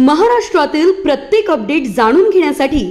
महाराष्ट्रातील प्रत्येक अपडेट जाणून घेण्यासाठी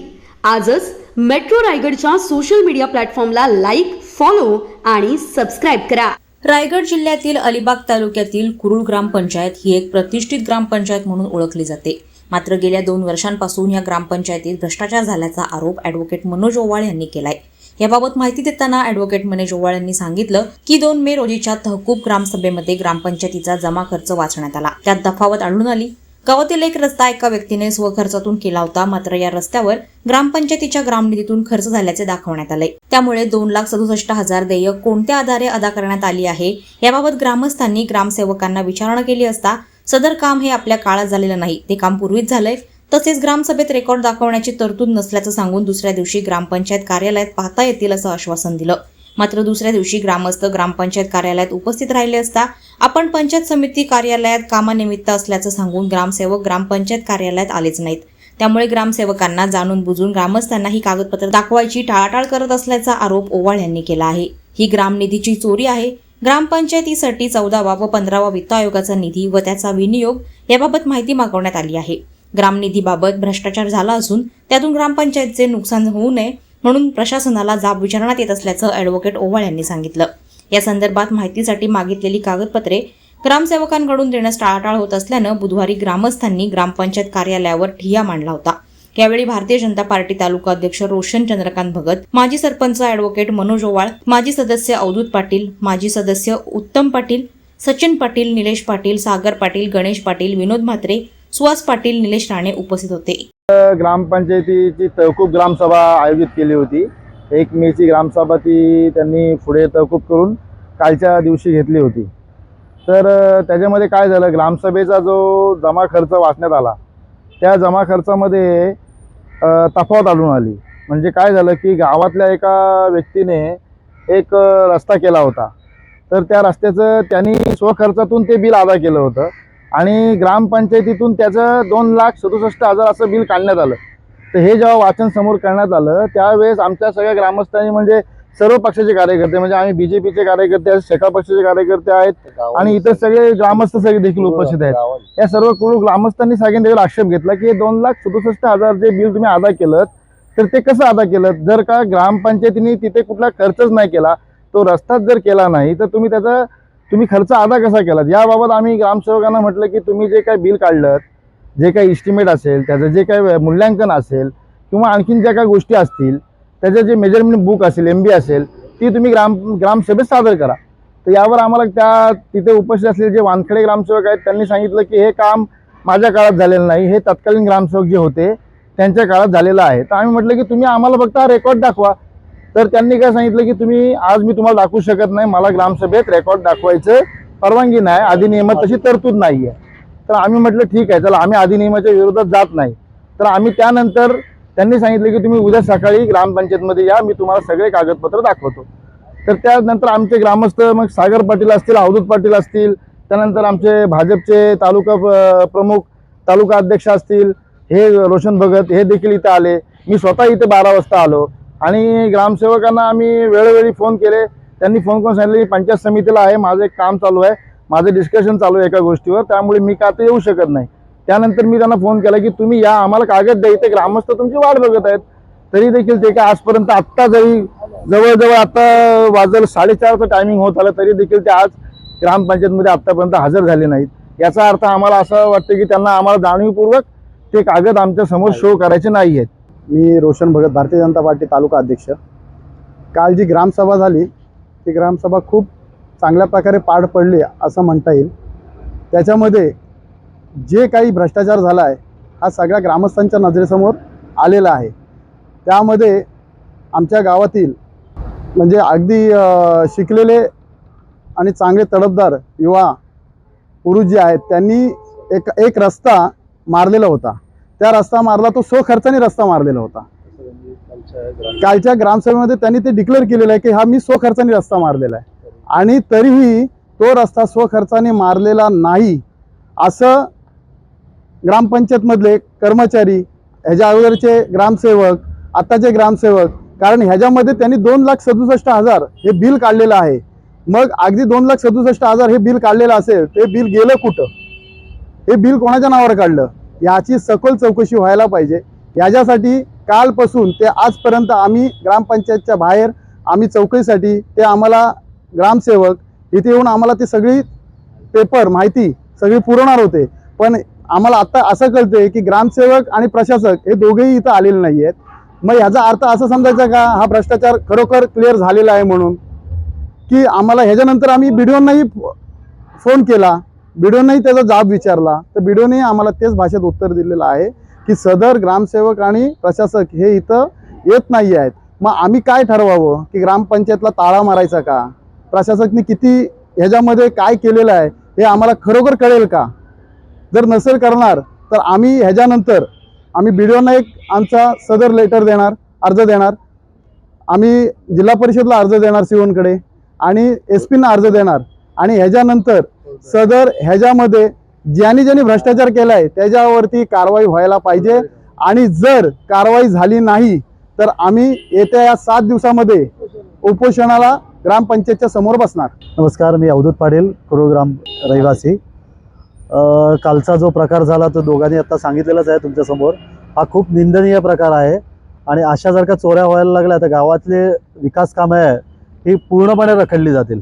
आजच मेट्रो रायगडच्या सोशल मीडिया प्लॅटफॉर्मला लाईक फॉलो आणि सबस्क्राईब करा. रायगड जिल्ह्यातील अलिबाग तालुक्यातील कुरुळ ग्रामपंचायत ही एक प्रतिष्ठित ग्रामपंचायत म्हणून ओळखली जाते. मात्र गेल्या दोन वर्षांपासून या ग्रामपंचायतीत भ्रष्टाचार झाल्याचा आरोप ॲडव्होकेट मनोज ओवाळ यांनी केलाय. याबाबत माहिती देताना ॲडव्होकेट मनोज ओवाळ यांनी सांगितलं की दोन मे रोजीच्या तहकूब ग्रामसभेमध्ये ग्रामपंचायतीचा जमा खर्च वाचण्यात आला. त्यात तफावत आढळून आली. गावातील एक रस्ता एका व्यक्तीने स्वखर्चातून केला होता. मात्र या रस्त्यावर ग्रामपंचायतीच्या ग्रामनिधीतून खर्च झाल्याचे दाखवण्यात आले. त्यामुळे दोन लाख सदुसष्ट हजार देयक कोणत्या आधारे अदा करण्यात आली आहे याबाबत ग्रामस्थांनी ग्रामसेवकांना विचारणा केली असता सदर काम हे आपल्या काळात झालेलं नाही. ते काम पूर्वीच झालंय. तसेच ग्रामसभेत रेकॉर्ड दाखवण्याची तरतूद नसल्याचं सांगून दुसऱ्या दिवशी ग्रामपंचायत कार्यालयात पाहता येतील असं आश्वासन दिलं. मात्र दुसऱ्या दिवशी ग्रामस्थ ग्रामपंचायत कार्यालयात उपस्थित राहिले असता आपण पंचायत समिती कार्यालयात कामानिमित्त असल्याचं सांगून ग्रामसेवक ग्रामपंचायत कार्यालयात आलेच नाहीत. त्यामुळे ग्रामसेवकांना जाणून बुजून ग्रामस्थांना ही कागदपत्र दाखवायची टाळाटाळ करत असल्याचा आरोप ओवाळ यांनी केला आहे. ही ग्रामनिधीची चोरी आहे. ग्रामपंचायतीसाठी चौदावा व पंधरावा वित्त आयोगाचा निधी व त्याचा विनियोग याबाबत माहिती मागवण्यात आली आहे. ग्रामनिधीबाबत भ्रष्टाचार झाला असून त्यातून ग्रामपंचायतचे नुकसान होऊ नये म्हणून प्रशासनाला जाब विचारण्यात येत असल्याचं ॲडव्होकेट ओवाळ यांनी सांगितलं. या संदर्भात माहितीसाठी मागितलेली कागदपत्रे ग्रामसेवकांकडून देण्यास टाळाटाळ होत असल्यानं बुधवारी ग्रामस्थांनी ग्रामपंचायत कार्यालयावर ठिय्या मांडला होता. यावेळी भारतीय जनता पार्टी तालुका अध्यक्ष रोशन चंद्रकांत भगत माजी सरपंच ॲडव्होकेट मनोज ओवाळ माजी सदस्य अवधूत पाटील माजी सदस्य उत्तम पाटील सचिन पाटील निलेश पाटील सागर पाटील गणेश पाटील विनोद म्हात्रे सुहास पाटील निलेश राणे उपस्थित होते. ग्रामपंचायतीची तहकूब ग्रामसभा आयोजित केली होती. एक मेची ग्रामसभा ती त्यांनी पुढे तहकूब करून कालच्या दिवशी घेतली होती. तर त्याच्यामध्ये काय झालं ग्रामसभेचा जो जमा खर्च वाचण्यात आला त्या जमा खर्चामध्ये तफावत आढळून आली. म्हणजे काय झालं की गावातल्या एका व्यक्तीने एक रस्ता केला होता. तर त्या रस्त्याचं त्यांनी स्वखर्चातून ते बिल अदा केलं होतं. आणि ग्रामपंचायतीतून त्याचं दोन लाख सदुसष्ट हजार असं बिल काढण्यात आलं. तर हे जेव्हा वाचन समोर करण्यात आलं त्यावेळेस आमच्या सगळ्या ग्रामस्थांनी म्हणजे सर्व पक्षाचे कार्यकर्ते म्हणजे आम्ही बीजेपीचे कार्यकर्ते आहेत शेका पक्षाचे कार्यकर्ते आहेत आणि इतर सगळे ग्रामस्थ सगळे देखील उपस्थित आहेत. या सर्व ग्रामस्थांनी सगळ्यांनी आक्षेप घेतला की हे दोन लाख सदुसष्ट हजार जे बिल तुम्ही अदा केलं तर ते कसं अदा केलं जर का ग्रामपंचायतीने तिथे कुठला खर्चच नाही केला तो रस्ताच जर केला नाही तर तुम्ही त्याचा तुम्ही खर्च अदा कसा केलात? याबाबत आम्ही ग्रामसेवकांना म्हटलं की तुम्ही जे काही बिल काढलं जे काही इस्टिमेट असेल त्याचं जे काही मूल्यांकन असेल किंवा आणखीन ज्या काही गोष्टी असतील त्याचं जे मेजरमेंट बुक असेल एम बी असेल ती तुम्ही ग्राम ग्रामसभेत सादर करा. तर यावर आम्हाला त्या तिथे उपस्थित असलेले जे वानखडे ग्रामसेवक आहेत त्यांनी सांगितलं की हे काम माझ्या काळात झालेलं नाही हे तत्कालीन ग्रामसेवक जे होते त्यांच्या काळात झालेलं आहे. तर आम्ही म्हटलं की तुम्ही आम्हाला फक्त हा रेकॉर्ड दाखवा. तर त्यांनी काय सांगितलं की तुम्ही आज मी तुम्हाला दाखवू शकत नाही मला ग्रामसभेत रेकॉर्ड दाखवायचं परवानगी नाही अधिनियमात तशी तरतूद नाही आहे तर आम्ही म्हटलं ठीक आहे चला आम्ही अधिनियमाच्या विरोधात जात नाही. तर आम्ही त्यानंतर त्यांनी सांगितलं की तुम्ही उद्या सकाळी ग्रामपंचायतमध्ये या मी तुम्हाला सगळे कागदपत्र दाखवतो. तर त्यानंतर आमचे ग्रामस्थ मग सागर पाटील असतील अवधूत पाटील असतील त्यानंतर आमचे भाजपचे तालुका प्रमुख तालुका अध्यक्ष असतील हे रोशन भगत हे देखील इथं आले. मी स्वतः इथे बारा वाजता आलो. आणि ग्रामसेवकांना आम्ही वेळोवेळी फोन केले. त्यांनी फोन करून सांगितले की पंचायत समितीला आहे माझं एक काम चालू आहे माझं डिस्कशन चालू आहे एका गोष्टीवर त्यामुळे मी का आता येऊ शकत नाही. त्यानंतर मी त्यांना फोन केला की तुम्ही या आम्हाला कागद द्या इथे ग्रामस्थ तुमची वाट बघत आहेत. तरी देखील ते काय आजपर्यंत आत्ता जरी जवळजवळ आता वाजल साडेचारचं टायमिंग होत आलं तरी देखील ते आज ग्रामपंचायतमध्ये आत्तापर्यंत हजर झाले नाहीत. याचा अर्थ आम्हाला असं वाटतं की त्यांना आम्हाला जाणीवपूर्वक ते कागद आमच्यासमोर शो करायचे नाही आहेत मी रोशन भगत भारतीय जनता पार्टी तालुका अध्यक्ष. काल जी ग्रामसभा झाली ती ग्रामसभा खूप चांगल्या प्रकारे पार पडली असं म्हणता येईल. त्याच्यामध्ये जे काही भ्रष्टाचार झाला आहे हा सगळ्या ग्रामस्थांच्या नजरेसमोर आलेला आहे. त्यामध्ये आमच्या गावातील म्हणजे अगदी शिकलेले आणि चांगले तडफदार युवा पुरुष जे आहेत त्यांनी एक एक रस्ता मारलेला होता. त्या रस्ता मारला तो स्वखर्चाने रस्ता मारलेला होता. कालच्या ग्रामसभेमध्ये त्यांनी ते डिक्लेअर केलेलं आहे की हा मी स्वखर्चाने रस्ता मारलेला आहे. आणि तरीही तो रस्ता स्वखर्चाने मारलेला नाही असं ग्रामपंचायतमधले कर्मचारी ह्याच्या अगोदरचे ग्रामसेवक आत्ताचे ग्रामसेवक कारण ह्याच्यामध्ये त्यांनी दोन लाख सदुसष्ट हजार हे बिल काढलेलं आहे. मग अगदी दोन लाख सदुसष्ट हजार हे बिल काढलेलं असेल ते बिल गेलं कुठं? हे बिल कोणाच्या नावावर काढलं? याची सखोल चौकशी व्हायला पाहिजे. याच्यासाठी कालपासून ते आजपर्यंत आम्ही ग्रामपंचायतच्या बाहेर आम्ही चौकशीसाठी ते आम्हाला ग्रामसेवक इथे येऊन आम्हाला ती सगळी पेपर माहिती सगळी पुरवणार होते. पण आम्हाला आत्ता असं कळतंय की ग्रामसेवक आणि प्रशासक हे दोघेही इथं आलेले नाही आहेत मग याचा अर्थ असं समजायचा का? हा भ्रष्टाचार खरोखर क्लिअर झालेला आहे म्हणून. की आम्हाला ह्याच्यानंतर आम्ही बिडिओंनाही फोन केला. बिडिओंनाही त्याचा जाब विचारला. तर बिडोनेही आम्हाला तेच भाषेत उत्तर दिलेलं आहे की सदर ग्रामसेवक आणि प्रशासक हे इथं येत नाही आहेत. मग आम्ही काय ठरवावं? की ग्रामपंचायतला ताळा मारायचा का? प्रशासकने किती ह्याच्यामध्ये काय केलेलं आहे? हे आम्हाला खरोखर कळेल का? जर नसेल करणार तर आम्ही ह्याच्यानंतर आम्ही बिडिओना एक आमचा सदर लेटर देणार अर्ज देणार. आम्ही जिल्हा परिषदला अर्ज देणार सिओनकडे आणि एस पीना अर्ज देणार. आणि ह्याच्यानंतर सदर ह्याच्यामध्ये ज्यांनी ज्यांनी भ्रष्टाचार केला आहे त्याच्यावरती कारवाई व्हायला पाहिजे. आणि जर कारवाई झाली नाही तर आम्ही येत्या या सात दिवसामध्ये उपोषणाला ग्रामपंचायतच्या समोर बसणार. नमस्कार मी अवधूत पाटील कुरुग्राम रहिवासी. कालचा जो प्रकार झाला तो दोघांनी आता सांगितलेलाच आहे तुमच्यासमोर हा खूप निंदनीय प्रकार आहे. आणि अशा जर का चोऱ्या व्हायला लागल्या तर गावातले विकास कामं आहे ही पूर्णपणे रखडली जातील.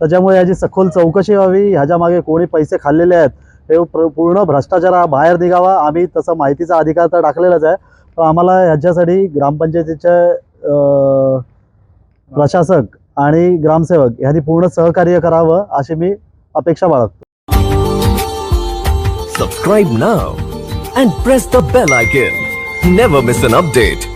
त्याच्यामुळे याची सखोल चौकशी व्हावी. ह्याच्या मागे कोणी पैसे खाल्लेले आहेत हे प्र- पूर्ण भ्रष्टाचार हा बाहेर निघावा. आम्ही तसं माहितीचा अधिकार तर टाकलेलाच आहे. पण आम्हाला ह्याच्यासाठी ग्रामपंचायतीच्या प्रशासक आणि ग्रामसेवक यांनी पूर्ण सहकार्य करावं अशी मी अपेक्षा बाळगतो. Subscribe now and press the bell icon never miss an update